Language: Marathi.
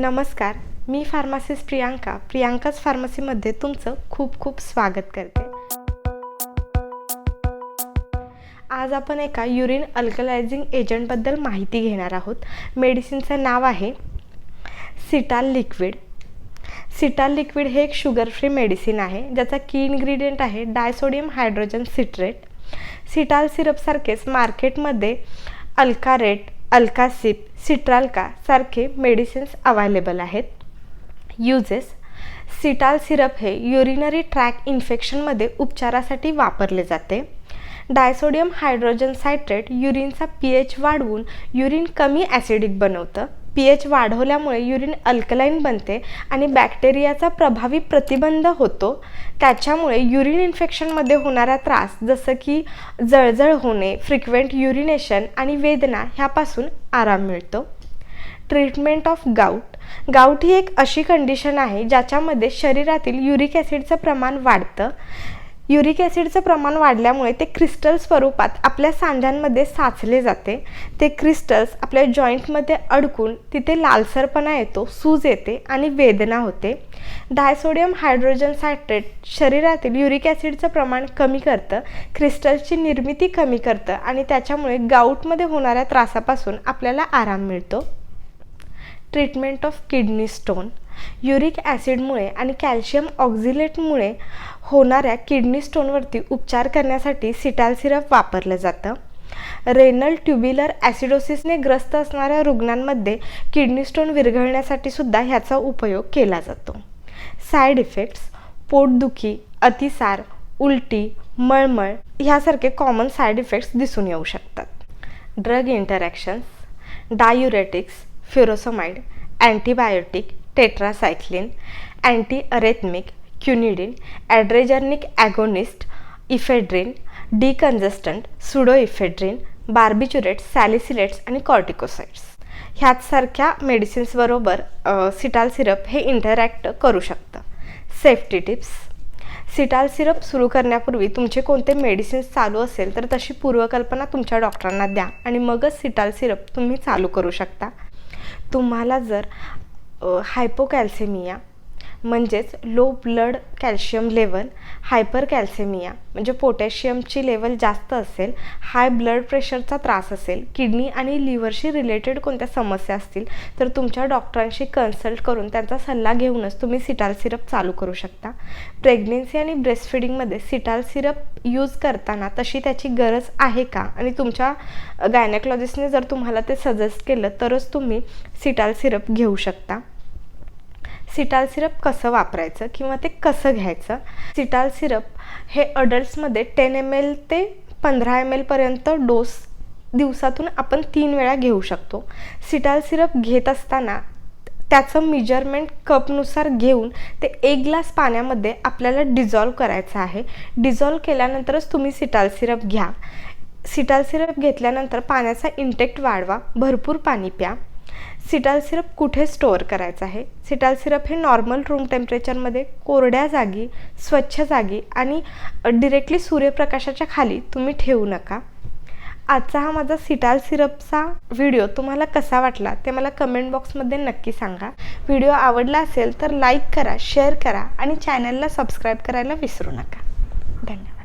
नमस्कार मी फार्मासिस्ट प्रियांका प्रियांकाच फार्मसीमध्ये तुमचं खूप खूप स्वागत करते. आज आपण एका युरिन अल्कलायझिंग एजंटबद्दल माहिती घेणार आहोत. मेडिसिनचं नाव आहे सिटाल लिक्विड. सिटाल लिक्विड हे एक शुगर फ्री मेडिसिन आहे ज्याचा की इन्ग्रेडियंट आहे डायसोडियम हायड्रोजन सिट्रेट. सिटाल सिरपसारखेच मार्केटमध्ये अल्कारेट अल्कासिप सिट्राल्का सारखे मेडिसिन्स अवेलेबल आहेत. युजेस सिटाल सिरप हे युरिनरी ट्रॅक इन्फेक्शनमध्ये उपचारासाठी वापरले जाते. डायसोडियम हायड्रोजन सायट्रेट युरिनचा पी एच वाढवून युरिन कमी ॲसिडिक बनवतं. पी एच वाढवल्यामुळे युरिन अल्कलाईन बनते आणि बॅक्टेरियाचा प्रभावी प्रतिबंध होतो. त्याच्यामुळे युरिन इन्फेक्शनमध्ये होणारा त्रास जसं की जळजळ होणे फ्रिक्वेंट युरिनेशन आणि वेदना ह्यापासून आराम मिळतो. Treatment of gout. गाऊट ही एक अशी कंडिशन आहे ज्याच्यामध्ये शरीरातील युरिक ॲसिडचं प्रमाण वाढतं. युरिक ॲसिडचं प्रमाण वाढल्यामुळे ते क्रिस्टल स्वरूपात आपल्या सांध्यांमध्ये साचले जाते. ते क्रिस्टल्स आपल्या जॉईंटमध्ये अडकून तिथे लालसरपणा येतो सूज येते आणि वेदना होते. डायसोडियम हायड्रोजन सायट्रेट शरीरातील युरिक ॲसिडचं प्रमाण कमी करतं क्रिस्टल्सची निर्मिती कमी करतं आणि त्याच्यामुळे गाऊटमध्ये होणाऱ्या त्रासापासून आपल्याला आराम मिळतो. Treatment of kidney stone. Uric ॲसिडमुळे आणि कॅल्शियम ऑक्झिलेटमुळे होणाऱ्या किडनी स्टोनवरती उपचार करण्यासाठी सिटाल सिरप वापरलं जातं. रेनल ट्युब्युलर ॲसिडोसिसने ग्रस्त असणाऱ्या रुग्णांमध्ये किडनी स्टोन विरघळण्यासाठी सुद्धा ह्याचा उपयोग केला जातो. साईड इफेक्ट्स पोटदुखी अतिसार उलटी मळमळ ह्यासारखे कॉमन साईड इफेक्ट्स दिसून येऊ शकतात. Drug interactions diuretics furosemide antibiotic tetracycline antiarrhythmic quinidine adrenergic agonist ephedrine decongestant pseudoephedrine barbiturates salicylates आणि कॉर्टिकोसाइड्स. ह्याचसारख्या मेडिसिन्सबरोबर सिटाल सिरप हे इंटरॅक्ट करू शकतं. Safety tips. सिटाल सिरप सुरू करण्यापूर्वी तुमचे कोणते मेडिसिन्स चालू असेल तर तशी पूर्वकल्पना तुमच्या डॉक्टरांना द्या आणि मगच सिटाल सिरप तुम्ही चालू करू शकता. तुम्हाला जर हायपोकॅल्सेमिया म्हणजेच low blood calcium level hypercalcemia म्हणजे पोटॅशियमची लेवल जास्त असेल हाय ब्लड प्रेशरचा त्रास असेल किडनी आणि लिव्हरशी रिलेटेड कोणत्या समस्या असतील तर तुमच्या डॉक्टरांशी कन्सल्ट करून त्यांचा सल्ला घेऊनच तुम्ही सिटाल सिरप चालू करू शकता. प्रेग्नेन्सी आणि ब्रेस्ट फिडिंगमध्ये सिटाल सिरप यूज करताना तशी त्याची गरज आहे का? आणि तुमच्या गायनेकॉलॉजिस्टने जर तुम्हाला ते सजेस्ट केलं तरच तुम्ही सिटाल सिरप घेऊ शकता. सिटाल सिरप कसं वापरायचं किंवा ते कसं घ्यायचं? सिटाल सिरप हे अडल्ट्समध्ये टेन एम एल ते पंधरा एम एलपर्यंत डोस दिवसातून आपण तीन वेळा घेऊ शकतो. सिटाल सिरप घेत असताना त्याचं मेजरमेंट कपनुसार घेऊन ते एक ग्लास पाण्यामध्ये आपल्याला डिझॉल्व करायचं आहे. डिझॉल्व केल्यानंतरच तुम्ही सिटाल सिरप घ्या. सिटाल सिरप घेतल्यानंतर पाण्याचा इंटेक्ट वाढवा. भरपूर पाणी प्या. सिटाल सिरप कुठे स्टोअर करायचं आहे? सिटाल सिरप हे नॉर्मल रूम टेम्परेचरमध्ये कोरड्या जागी स्वच्छ जागी आणि डिरेक्टली सूर्यप्रकाशाच्या खाली तुम्ही ठेवू नका. आजचा हा माझा सिटाल सिरपचा व्हिडिओ तुम्हाला कसा वाटला ते मला कमेंट बॉक्समध्ये नक्की सांगा. व्हिडिओ आवडला असेल तर लाईक करा शेअर करा आणि चॅनलला सबस्क्राईब करायला विसरू नका. धन्यवाद.